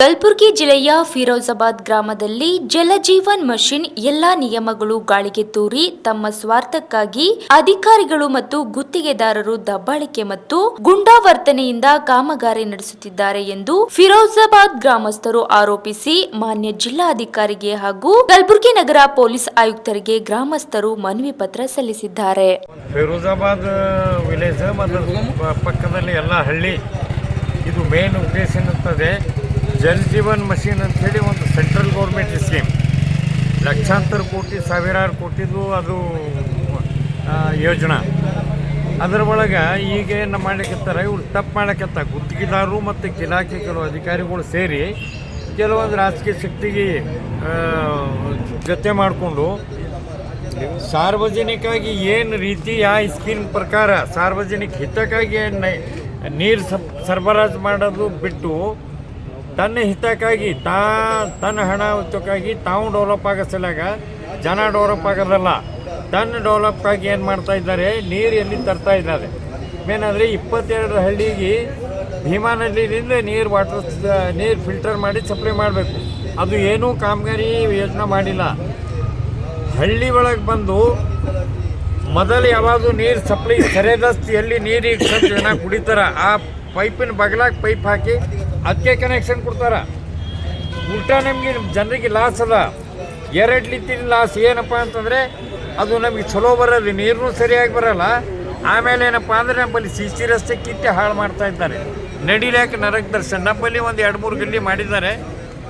ಕಲಬುರಗಿ ಜಿಲ್ಲೆಯ ಫಿರೋಜಾಬಾದ್ ಗ್ರಾಮದಲ್ಲಿ ಜಲಜೀವನ್ ಮಷಿನ್ ಎಲ್ಲಾ ನಿಯಮಗಳು ಗಾಳಿಗೆ ತೂರಿ ತಮ್ಮ ಸ್ವಾರ್ಥಕ್ಕಾಗಿ ಅಧಿಕಾರಿಗಳು ಮತ್ತು ಗುತ್ತಿಗೆದಾರರು ದಬ್ಬಾಳಿಕೆ ಮತ್ತು ಗುಂಡಾವರ್ತನೆಯಿಂದ ಕಾಮಗಾರಿ ನಡೆಸುತ್ತಿದ್ದಾರೆ ಎಂದು ಫಿರೋಜಾಬಾದ್ ಗ್ರಾಮಸ್ಥರು ಆರೋಪಿಸಿ ಮಾನ್ಯ ಜಿಲ್ಲಾಧಿಕಾರಿಗೆ ಹಾಗೂ ಕಲಬುರಗಿ ನಗರ ಪೊಲೀಸ್ ಆಯುಕ್ತರಿಗೆ ಗ್ರಾಮಸ್ಥರು ಮನವಿ ಪತ್ರ ಸಲ್ಲಿಸಿದ್ದಾರೆ. ಫಿರೋಜಾಬಾದ್ ವಿಲೇಜ್ ಪಕ್ಕದಲ್ಲಿ ಎಲ್ಲ ಹಳ್ಳಿ. ಇದು ಮೇನ್ ಉದ್ದೇಶ ಜಲ್ ಜೀವನ್ ಮಷೀನ್ ಅಂಥೇಳಿ ಒಂದು ಸೆಂಟ್ರಲ್ ಗೌರ್ಮೆಂಟ್ ಸ್ಕೀಮ್ ಲಕ್ಷಾಂತರ ಕೋಟಿ, ಸಾವಿರಾರು ಕೋಟಿದು ಅದು ಯೋಜನಾ. ಅದರ ಒಳಗೆ ಈಗ ಏನು ಮಾಡ್ಲಿಕ್ಕತ್ತಾರ ಇವ್ರು ತಪ್ಪು ಮಾಡಕತ್ತ ಗುತ್ತಿಗೆದಾರರು ಮತ್ತು ಇಲಾಖೆ ಕೆಲವು ಅಧಿಕಾರಿಗಳು ಸೇರಿ ಕೆಲವೊಂದು ರಾಜಕೀಯ ಶಕ್ತಿಗೆ ಜೊತೆ ಮಾಡಿಕೊಂಡು ಸಾರ್ವಜನಿಕವಾಗಿ ಏನು ರೀತಿ ಆ ಸ್ಕೀಮ್ ಪ್ರಕಾರ ಸಾರ್ವಜನಿಕ ಹಿತಕ್ಕಾಗಿ ನೀರು ಸರಬರಾಜು ಮಾಡೋದು ಬಿಟ್ಟು ತನ್ನ ಹಿತಕ್ಕಾಗಿ ತಾ, ತನ್ನ ಹಣ ಹಿತಕ್ಕಾಗಿ ತಾವು ಡೆವಲಪ್ ಆಗೋ ಸಲುವಾಗ ಜನ ಡೆವಲಪ್ ಆಗೋದಲ್ಲ. ತನ್ನ ಡೆವಲಪ್ಗಾಗಿ ಏನು ಮಾಡ್ತಾ ಇದ್ದಾರೆ? ನೀರು ಎಲ್ಲಿ ತರ್ತಾ ಇದ್ದಾರೆ. ಏನಂದರೆ ಇಪ್ಪತ್ತೆರಡು ಹಳ್ಳಿಗೆ ಭೀಮಾ ನದಿಯಿಂದ ನೀರು ವಾಟರ್ ನೀರು ಫಿಲ್ಟರ್ ಮಾಡಿ ಸಪ್ಲೈ ಮಾಡಬೇಕು. ಅದು ಏನೂ ಕಾಮಗಾರಿ ಯೋಜನೆ ಮಾಡಿಲ್ಲ. ಹಳ್ಳಿ ಒಳಗೆ ಬಂದು ಮೊದಲು ಯಾವಾಗಲೂ ನೀರು ಸಪ್ಲೈ ಸರಿಯಾದಷ್ಟು ಎಲ್ಲಿ ನೀರಿಗೆ ಜನ ಕುಡಿತಾರ. ಆ ಪೈಪಿನ ಬಗಲಾಗ ಪೈಪ್ ಹಾಕಿ ಅದಕ್ಕೆ ಕನೆಕ್ಷನ್ ಕೊಡ್ತಾರ. ಉಲ್ಟಾ ನಮಗೆ ಜನರಿಗೆ ಲಾಸ್ ಅದ. ಎರಡು ಲಿತ್ತಿನ ಲಾಸ್ ಏನಪ್ಪ ಅಂತಂದರೆ, ಅದು ನಮಗೆ ಚಲೋ ಬರೋದು ನೀರು ಸರಿಯಾಗಿ ಬರಲ್ಲ. ಆಮೇಲೆ ಏನಪ್ಪ ಅಂದರೆ ನಮ್ಮಲ್ಲಿ ಸಿ ಸಿ ರಸ್ತೆ ಕಿತ್ತೆ ಹಾಳು ಮಾಡ್ತಾ ಇದ್ದಾರೆ. ನಡಿಲಾಕ ನರಕ ದರ್ಶನ ನಮ್ಮಲ್ಲಿ ಒಂದು ಎರಡು ಮೂರು ಗಲ್ಲಿ ಮಾಡಿದ್ದಾರೆ.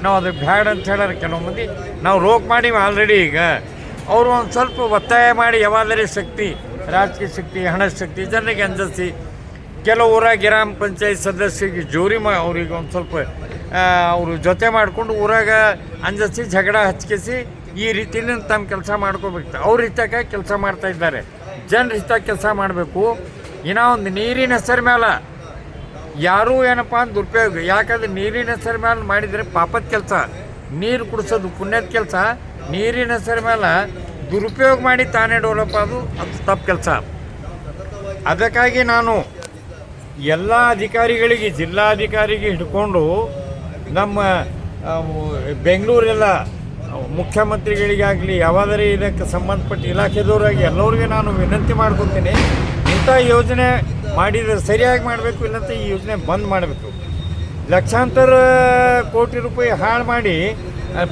ನಾವು ಅದು ಬ್ಯಾಡ ಅಂತ ಹೇಳಾರೆ ಕೆಲವು ಮಂದಿ. ನಾವು ರೋಕ್ ಮಾಡೀವಿ ಆಲ್ರೆಡಿ ಈಗ. ಅವರು ಒಂದು ಸ್ವಲ್ಪ ಒತ್ತಾಯ ಮಾಡಿ ಯಾವಾದರೆ ಶಕ್ತಿ, ರಾಜಕೀಯ ಶಕ್ತಿ, ಹಣ ಶಕ್ತಿ, ಜನರಿಗೆ ಅಂಜಿಸಿ ಕೆಲವು ಊರಾಗ ಗ್ರಾಮ ಪಂಚಾಯತ್ ಸದಸ್ಯರಿಗೆ ಜೋರಿ ಮಾ ಅವ್ರಿಗೆ ಒಂದು ಸ್ವಲ್ಪ ಅವರು ಜೊತೆ ಮಾಡಿಕೊಂಡು ಊರಾಗ ಅಂಜಿಸಿ ಜಗಳ ಹಚ್ಕಿಸಿ ಈ ರೀತಿಯಲ್ಲಿ ತಮ್ಮ ಕೆಲಸ ಮಾಡ್ಕೋಬೇಕು. ಅವ್ರ ಹಿತಕ್ಕೆ ಕೆಲಸ ಮಾಡ್ತಾ ಇದ್ದಾರೆ. ಜನರ ಹಿತ ಕೆಲಸ ಮಾಡಬೇಕು. ಇನ್ನೂ ಒಂದು ನೀರಿನ ಹೆಸರು ಮೇಲೆ ಯಾರೂ ಏನಪ್ಪ ಅಂತ ದುರುಪಯೋಗ. ಯಾಕಂದ್ರೆ ನೀರಿನ ಹೆಸರು ಮೇಲೆ ಮಾಡಿದರೆ ಪಾಪದ ಕೆಲಸ. ನೀರು ಕುಡಿಸೋದು ಪುಣ್ಯದ ಕೆಲಸ. ನೀರಿನ ಹೆಸರು ಮೇಲೆ ದುರುಪಯೋಗ ಮಾಡಿ ತಾನೇ ಡೆವಲಪ್ ಅದು ಅದು ತಪ್ಪು ಕೆಲಸ. ಅದಕ್ಕಾಗಿ ನಾನು ಎಲ್ಲ ಅಧಿಕಾರಿಗಳಿಗೆ, ಜಿಲ್ಲಾಧಿಕಾರಿಗೆ ಹಿಡ್ಕೊಂಡು ನಮ್ಮ ಬೆಂಗಳೂರೆಲ್ಲ ಮುಖ್ಯಮಂತ್ರಿಗಳಿಗಾಗಲಿ, ಯಾವಾದರೆ ಇದಕ್ಕೆ ಸಂಬಂಧಪಟ್ಟ ಇಲಾಖೆದವರಾಗಿ ಎಲ್ಲರಿಗೆ ನಾನು ವಿನಂತಿ ಮಾಡ್ಕೊತೀನಿ ಇಂಥ ಯೋಜನೆ ಮಾಡಿದರೆ ಸರಿಯಾಗಿ ಮಾಡಬೇಕು, ಇಲ್ಲಂತ ಈ ಯೋಜನೆ ಬಂದ್ ಮಾಡಬೇಕು. ಲಕ್ಷಾಂತರ ಕೋಟಿ ರೂಪಾಯಿ ಹಾಳು ಮಾಡಿ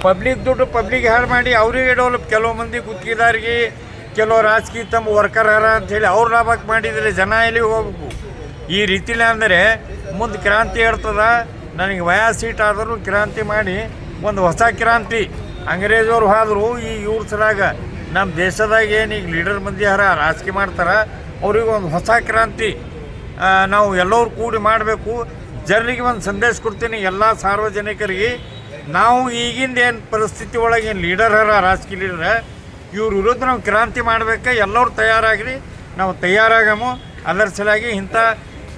ಪಬ್ಲಿಕ್ ದುಡ್ಡು ಪಬ್ಲಿಕ್ ಹಾಳು ಮಾಡಿ ಅವರಿಗೆ ಡೆವಲಪ್ ಕೆಲವು ಮಂದಿ ಗುತ್ತಿಗೆದಾರಿಗೆ, ಕೆಲವು ರಾಜಕೀಯ ತಮ್ಮ ವರ್ಕರ್ ಅಂತ ಹೇಳಿ ಅವ್ರ ಲಾಭಕ್ಕೆ ಮಾಡಿದರೆ ಜನ ಎಲ್ಲಿಗೆ ಹೋಗ್ಬೇಕು? ಈ ರೀತಿಲಿ ಅಂದರೆ ಮುಂದೆ ಕ್ರಾಂತಿ ಇರ್ತದ, ನನಗೆ ವಯಸ್ಸೀಟ್ ಸೀಟ್ ಆದರೂ ಕ್ರಾಂತಿ ಮಾಡಿ, ಒಂದು ಹೊಸ ಕ್ರಾಂತಿ. ಅಂಗ್ರೇಜವ್ರು ಆದರೂ ಈ ಇವ್ರ ಸಲಾಗ ನಮ್ಮ ದೇಶದಾಗ ಏನು ಈಗ ಲೀಡರ್ ಮಂದಿ ಹರ ರಾಜಕೀಯ ಮಾಡ್ತಾರೆ, ಅವ್ರಿಗೆ ಒಂದು ಹೊಸ ಕ್ರಾಂತಿ. ನಾವು ಎಲ್ಲರೂ ಕೂಡಿ ಮಾಡಬೇಕು. ಜನರಿಗೆ ಒಂದು ಸಂದೇಶ ಕೊಡ್ತೀನಿ ಎಲ್ಲ ಸಾರ್ವಜನಿಕರಿಗೆ. ನಾವು ಈಗಿಂದ ಏನು ಪರಿಸ್ಥಿತಿ ಒಳಗೆ ಏನು ಲೀಡರ್ ಹರ ರಾಜಕೀಯ ಲೀಡರ, ಇವ್ರ ವಿರುದ್ಧ ನಾವು ಕ್ರಾಂತಿ ಮಾಡಬೇಕು, ಎಲ್ಲರೂ ತಯಾರಾಗ್ರಿ. ನಾವು ತಯಾರಾಗಮು. ಅದರ ಸಲುವಾಗಿ ಇಂಥ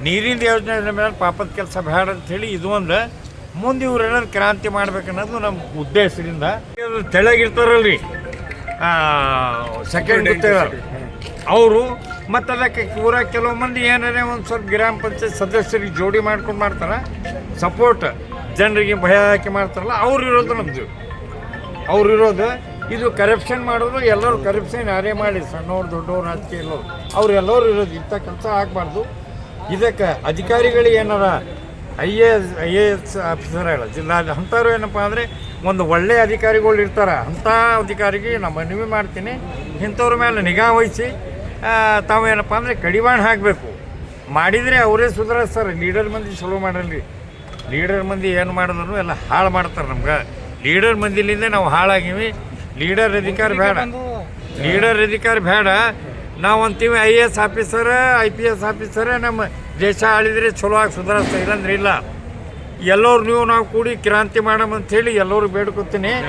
ನೀರಿನ ಯೋಜನೆ ಮೇಲೆ ಪಾಪದ ಕೆಲಸ ಬೇಡ ಅಂಥೇಳಿ ಇದು ಒಂದು ಮುಂದೆ ಇವರೆಲ್ಲ ಕ್ರಾಂತಿ ಮಾಡ್ಬೇಕನ್ನೋದು ನಮ್ಮ ಉದ್ದೇಶದಿಂದ. ತೆಳಗಿರ್ತಾರಲ್ರಿ. ಸೆಕೆಂಡ್ ಅವರು ಮತ್ತು ಅದಕ್ಕೆ ಊರಾಗ ಕೆಲವು ಮಂದಿ ಏನಾರೇ ಒಂದು ಸ್ವಲ್ಪ ಗ್ರಾಮ ಪಂಚಾಯತ್ ಸದಸ್ಯರಿಗೆ ಜೋಡಿ ಮಾಡ್ಕೊಂಡು ಮಾಡ್ತಾರೆ. ಸಪೋರ್ಟ್ ಜನರಿಗೆ ಭಯ ಹಾಕಿ ಮಾಡ್ತಾರಲ್ಲ ಅವ್ರು ಇರೋದು ನಮ್ಮದು ಅವ್ರು ಇರೋದು ಇದು ಕರಪ್ಷನ್ ಮಾಡೋದು ಎಲ್ಲರೂ ಕರಪ್ಷನ್ ಯಾರೇ ಮಾಡಿ ಸಣ್ಣವ್ರು ದೊಡ್ಡವ್ರು ರಾಜಕೀಯ ಎಲ್ಲರು ಅವ್ರು ಎಲ್ಲರೂ ಇರೋದು ಇಂಥ ಕೆಲಸ ಆಗಬಾರ್ದು. ಇದಕ್ಕೆ ಅಧಿಕಾರಿಗಳು ಏನಾರ I A S I A S ಆಫೀಸರ್ಗಳ ಜಿಲ್ಲಾ ಅಂಥವ್ರು ಏನಪ್ಪ ಅಂದರೆ ಒಂದು ಒಳ್ಳೆಯ ಅಧಿಕಾರಿಗಳು ಇರ್ತಾರೆ. ಅಂಥ ಅಧಿಕಾರಿಗೆ ನಾನು ಮನವಿ ಮಾಡ್ತೀನಿ. ಇಂಥವ್ರ ಮೇಲೆ ನಿಗಾ ವಹಿಸಿ ತಾವು ತಾವೇನಪ್ಪ ಅಂದರೆ ಕಡಿವಾಣ ಹಾಕಬೇಕು. ಮಾಡಿದರೆ ಅವರೇ ಸುಧಾರಿಸ್ತಾರೆ. ಲೀಡರ್ ಮಂದಿ ಚಲೋ ಮಾಡಲ್ರಿ ಲೀಡರ್ ಮಂದಿ ಏನು ಮಾಡಿದ್ರು ಎಲ್ಲ ಹಾಳು ಮಾಡ್ತಾರೆ ನಮ್ಗೆ. ಲೀಡರ್ ಮಂದಿಲಿಂದ ನಾವು ಹಾಳಾಗಿವಿ. ಲೀಡರ್ ಅಧಿಕಾರ ಬೇಡ. ಲೀಡರ್ ಅಧಿಕಾರ ಬೇಡ. ನಾವು ಅಂತೀವಿ I A S officer, I P S officer, ನಮ್ಮ ದೇಶ ಆಳಿದರೆ ಚಲೋ ಆಗಿ ಸುಧಾರಿಸ್ತಾ ಇಲ್ಲಂದ್ರೆ ಇಲ್ಲ. ಎಲ್ಲರೂ ನೀವು ನಾವು ಕೂಡಿ ಕ್ರಾಂತಿ ಮಾಡಮ್ ಹೇಳಿ ಎಲ್ಲರೂ ಬೇಡ್ಕೊತೀನಿ.